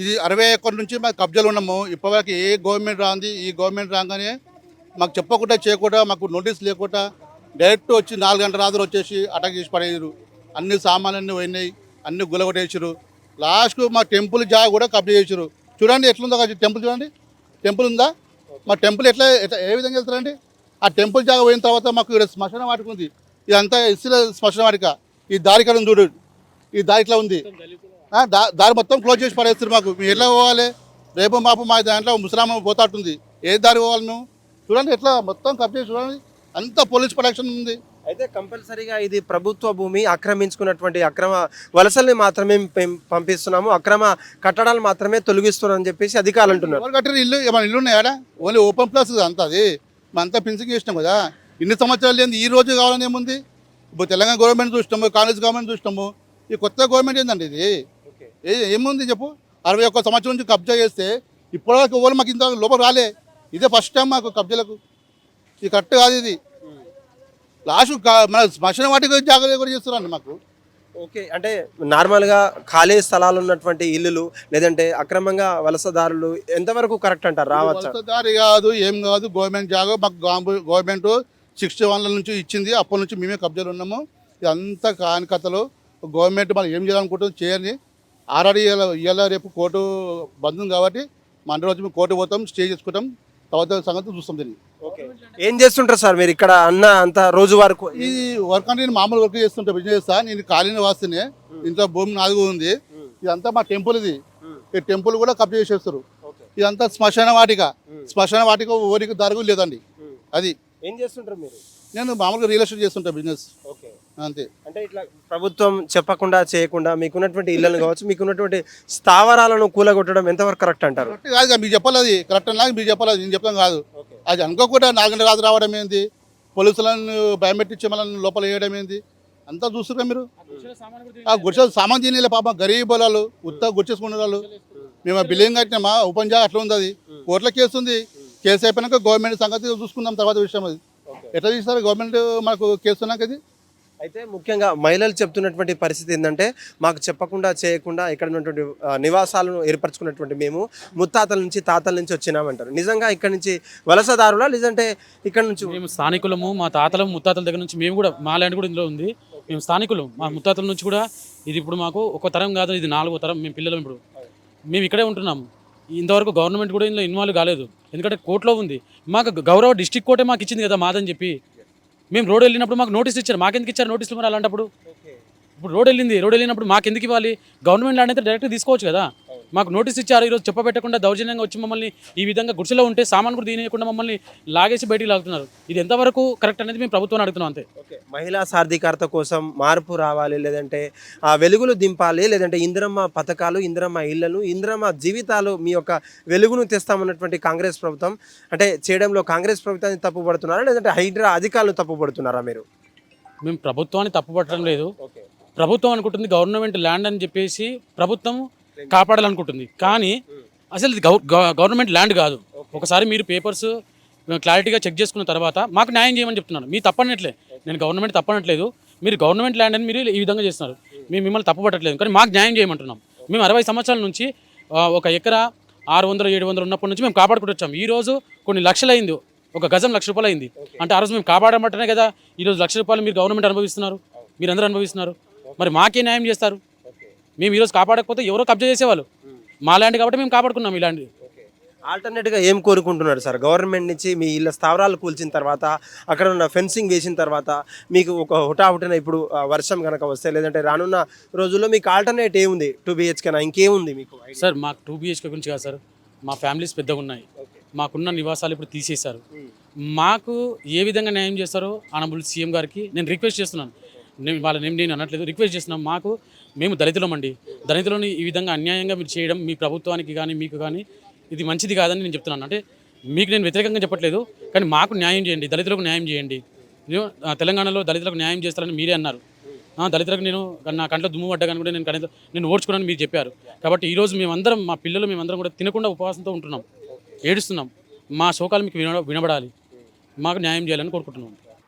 ఇది అరవై ఎకరం నుంచి మాకు కబ్జాలు ఉన్నాము. ఇప్పటివరకు ఏ గవర్నమెంట్ రాంది ఈ గవర్నమెంట్ రాగానే మాకు చెప్పకుండా చేయకుండా మాకు నోటీస్ లేకుండా డైరెక్ట్ వచ్చి నాలుగు గంటల రాత్రి వచ్చేసి అటాక్ చేసి పడేయరు అన్ని సామాన్లన్నీ పోయినాయి అన్ని గులగొట్టేసారు లాస్ట్కు మా టెంపుల్ జాగా కూడా కబ్జా చేసారు చూడండి ఎట్లుందో టెంపుల్ చూడండి. టెంపుల్ ఉందా? మా టెంపుల్ ఎట్లా ఎట్లా ఏ విధంగా వెళ్తారండి? ఆ టెంపుల్ జాగ పోయిన తర్వాత మాకు ఇక్కడ శ్మశాన వాటిక ఉంది. ఇదంతా ఇసుల శ్మశాన వాటిక. ఈ దారి చూడు. ఈ దారి ఇట్లా ఉంది. దారి మొత్తం క్లోజ్ చేసి పడేస్తారు మాకు. మేము ఎట్లా పోవాలి? రేపు మాపు మా దాంట్లో ముసలామ పోతాటుంది. ఏ దారి పోవాలి నువ్వు? చూడండి ఎట్లా మొత్తం కబ్జా చూడండి. అంత పోలీస్ ప్రొటెక్షన్ ఉంది. అయితే కంపల్సరీగా ఇది ప్రభుత్వ భూమి ఆక్రమించుకున్నటువంటి అక్రమ వలసల్ని మాత్రమే పంపిస్తున్నాము. అక్రమ కట్టడాలు మాత్రమే తొలగిస్తున్నారని చెప్పేసి అధికారులు అంటున్నారు. కట్టిన ఇల్లు? మన ఇల్లు ఉన్నాయాడా ఓన్లీ ఓపెన్ ప్లేస్ అంతా అది. మనం అంతా ఫిన్సింగ్ చేసినాం కదా. ఇన్ని సంవత్సరాలు ఏంది ఈ రోజు కావాలని ఏముంది? ఇప్పుడు తెలంగాణ గవర్నమెంట్ చూసినాము కాంగ్రెస్ గవర్నమెంట్ చూసినాము. ఈ కొత్త గవర్నమెంట్ ఏందండి ఇది? ఏ ఏముంది చెప్పు? అరవై ఒక్క సంవత్సరం నుంచి కబ్జా చేస్తే ఇప్పటివరకు ఎవరు మాకు ఇంత లోపల రాలే. ఇదే ఫస్ట్ టైం మాకు కబ్జాలకు. ఇది కరెక్ట్ కాదు ఇది. లాస్ట్ మన శ్మశాన వాటికి జాగ్రత్త కూడా చేస్తున్నారండి మాకు. ఓకే అంటే నార్మల్గా ఖాళీ స్థలాలు ఉన్నటువంటి ఇల్లులు లేదంటే అక్రమంగా వలసదారులు ఎంతవరకు కరెక్ట్ అంటారు? రావచ్చా? దారి కాదు ఏం కాదు గవర్నమెంట్ జాగా మాకు గవ- గవర్నమెంట్ సిక్స్టీ వన్ల నుంచి ఇచ్చింది అప్పటి నుంచి మేమే కబ్జాలు ఉన్నాము. ఇదంతా కాని కథలు. గవర్నమెంట్ మనం ఏం చేయాలనుకుంటుంది చేయని ఆల్రెడీ ఇవాళ రేపు కోర్టు బంద్ ఉంది కాబట్టి మన రోజు మేము కోర్టు పోతాం స్టే చేసుకుంటాం. తర్వాత సంగతి చూస్తాం దీన్ని ఏం చేస్తుంటారు సార్ మీరు ఇక్కడ అన్న అంత రోజు వరకు? ఈ వర్క్ అంటే నేను మామూలు వర్క్ చేస్తుంటా బిజినెస్ చేస్తా నేను ఖాళీని వాస్తేనే. ఇంట్లో భూమి నాలుగు ఉంది. ఇదంతా మా టెంపుల్ ఇది. ఈ టెంపుల్ కూడా కబ్జా చేసేస్తారు. ఇదంతా శ్మశాన వాటిక. శ్మశాన వాటిక ఊరికి దరుగు లేదండి. అది. ఏం చేస్తుంటారు మీరు? నేను మామూలుగా రియల్ ఎస్టేట్ చేస్తుంటా బిజినెస్ ఓకే. అంతే. అంటే ఇట్లా ప్రభుత్వం చెప్పకుండా చేయకుండా మీకున్నటువంటి ఇళ్ళను కావచ్చు మీకున్నటువంటి స్థావరాలను కూలగొట్టడం ఎంతవరకు కరెక్ట్ అంటారు? కరెక్ట్ కాదు మీకు చెప్పాలి అది కరెక్ట్ అన్నా మీకు చెప్పాలి నేను చెప్పడం కాదు. అది అనుకోకుండా నాలుగంట రాత్రి రావడం ఏంది? పోలీసులను భయపెట్టించి మనల్ని లోపల వేయడం ఏంది? అంతా చూస్తున్నా మీరు? ఆ గుడిసె సామాన్ తినేలే పాపం గరీబ్ బలాలు ఉత్త గుడిచేసుకునే వాళ్ళు. మేము బిల్డింగ్ కట్టినామా ఓపెన్ జాగా అట్లా ఉంది అది. కోర్టులో కేసు ఉంది. కేసు అయిపోయినాక గవర్నమెంట్ సంగతి చూసుకుందాం తర్వాత విషయం అది. ఎట్లా తీస్తారు? గవర్నమెంట్ మనకు కేసు ఉన్నాక అది? అయితే ముఖ్యంగా మహిళలు చెప్తున్నటువంటి పరిస్థితి ఏంటంటే మాకు చెప్పకుండా చేయకుండా ఇక్కడ ఉన్నటువంటి నివాసాలను ఏర్పరచుకున్నటువంటి మేము ముత్తాతల నుంచి తాతల నుంచి వచ్చినామంటారు. నిజంగా ఇక్కడ నుంచి వలసదారులా లేదంటే ఇక్కడ నుంచి మేము స్థానికులము మా తాతల ముత్తాతల దగ్గర నుంచి మేము కూడా మా ల్యాండ్ కూడా ఇందులో ఉంది. మేము స్థానికులు మా ముత్తాతల నుంచి కూడా ఇది ఇప్పుడు మాకు ఒక తరం కాదు ఇది నాలుగో తరం మేము పిల్లలు ఇప్పుడు. మేము ఇక్కడే ఉంటున్నాము ఇంతవరకు గవర్నమెంట్ కూడా ఇందులో ఇన్వాల్వ్ కాలేదు. ఎందుకంటే కోర్టులో ఉంది. మాకు గౌరవ డిస్ట్రిక్ట్ కోర్టే మాకు ఇచ్చింది కదా మాదని చెప్పి. మేము రోడ్ వెళ్ళినప్పుడు మాకు నోటీస్ ఇచ్చారు. మాకెందుకు ఇచ్చారు నోటీసులు మరి అలాంటప్పుడు? ఇప్పుడు రోడ్ వెళ్ళింది. రోడ్ వెళ్ళినప్పుడు మాకు ఎందుకు ఇవ్వాలి? గవర్నమెంట్ ల్యాండ్ అయితే డైరెక్ట్ తీసుకోవచ్చు కదా. మాకు నోటీస్ ఇచ్చారు ఈరోజు చెప్పబెట్టకుండా దౌర్జన్యంగా వచ్చి మమ్మల్ని ఈ విధంగా గుడిసెలో ఉంటే సామాన్ కూడా తీయకుండా మమ్మల్ని లాగేసి బయటికి లాగుతున్నారు. ఇది ఎంతవరకు కరెక్ట్ అనేది మేము ప్రభుత్వాన్ని అడుగుతున్నాం అంతే. మహిళా సాధికారత కోసం మార్పు రావాలి లేదంటే ఆ వెలుగులు దింపాలి లేదంటే ఇందిరమ్మ పథకాలు ఇందిరమ్మ ఇళ్ళను ఇందిరమ్మ జీవితాలు మీ యొక్క వెలుగును తెస్తామన్నటువంటి కాంగ్రెస్ ప్రభుత్వం. అంటే చేయడంలో కాంగ్రెస్ ప్రభుత్వాన్ని తప్పుపడుతున్నారా లేదంటే హైడ్రా అధికారులు తప్పుపడుతున్నారా మీరు? మేము ప్రభుత్వాన్ని తప్పుపట్టడం లేదు. ప్రభుత్వం అనుకుంటుంది గవర్నమెంట్ ల్యాండ్ అని చెప్పేసి ప్రభుత్వం కాపాడాలనుకుంటుంది. కానీ అసలు ఇది గవ- గవ- గవర్నమెంట్ ల్యాండ్ కాదు. ఒకసారి మీరు పేపర్స్ క్లారిటీగా చెక్ చేసుకున్న తర్వాత మాకు న్యాయం చేయమని చెప్తున్నాను. మీ తప్పనట్లే. నేను గవర్నమెంట్ తప్పనట్లేదు. మీరు గవర్నమెంట్ ల్యాండ్ అని మీరు ఈ విధంగా చేస్తున్నారు. మేము మిమ్మల్ని తప్పుపట్టట్లేదు. కానీ మాకు న్యాయం చేయమంటున్నాం. మేము అరవై సంవత్సరాల నుంచి ఒక ఎకరా ఆరు వందలు ఏడు వందలు ఉన్నప్పటి నుంచి మేము కాపాడుకుంటూ వచ్చాం. ఈ రోజు కొన్ని లక్షలు అయింది ఒక గజం లక్ష రూపాయలు అయింది. అంటే ఆ రోజు మేము కాపాడమంటేనే కదా ఈ రోజు లక్ష రూపాయలు మీరు గవర్నమెంట్ అనుభవిస్తున్నారు. మీరు అందరూ అనుభవిస్తున్నారు. మరి మాకే న్యాయం చేస్తారు. మేము ఈరోజు కాపాడకపోతే ఎవరో కబ్జా చేసేవాళ్ళు. మా ల్యాండ్ కాబట్టి మేము కాపాడుకున్నాం ల్యాండ్. ఆల్టర్నేట్గా ఏం కోరుకుంటున్నారు సార్? గవర్నమెంట్ నుంచి మీ ఇళ్ళ స్థావరాలు కూల్చిన తర్వాత అక్కడ ఉన్న ఫెన్సింగ్ వేసిన తర్వాత మీకు ఒక హుటాహుటిన ఇప్పుడు వర్షం కనుక వస్తే లేదంటే రానున్న రోజుల్లో మీకు ఆల్టర్నేట్ ఏముంది? టూ బిహెచ్కేనా ఇంకేముంది మీకు సార్ మాకు టూ బిహెచ్కే గురించి కాదు సార్. మా ఫ్యామిలీస్ పెద్దగా ఉన్నాయి. మాకున్న నివాసాలు ఇప్పుడు తీసేశారు. మాకు ఏ విధంగా న్యాయం చేస్తారో ఆనబుల్ సీఎం గారికి నేను రిక్వెస్ట్ చేస్తున్నాను. నేను వాళ్ళ నేమ్ నేను అనట్లేదు. రిక్వెస్ట్ చేస్తున్నాం మాకు మేము దళితులమండి. దళితులని ఈ విధంగా అన్యాయంగా మీరు చేయడం మీ ప్రభుత్వానికి కానీ మీకు కానీ ఇది మంచిది కాదని నేను చెప్తున్నాను. అంటే మీకు నేను వ్యతిరేకంగా చెప్పట్లేదు కానీ మాకు న్యాయం చేయండి దళితులకు న్యాయం చేయండి. నేను తెలంగాణలో దళితులకు న్యాయం చేస్తారని మీరే అన్నారు. ఆ, దళితులకు నేను నా కంట్లో దుమ్ము పడ్డా కానీ కూడా నేను కనీసం నేను ఓడ్చుకున్నాను మీరు చెప్పారు. కాబట్టి ఈరోజు మేమందరం మా పిల్లలు మేమందరం కూడా తినకుండా ఉపవాసంతో ఉంటున్నాం ఏడుస్తున్నాం. మా శోకాలు మీకు విన వినబడాలి. మాకు న్యాయం చేయాలని కోరుకుంటున్నాం.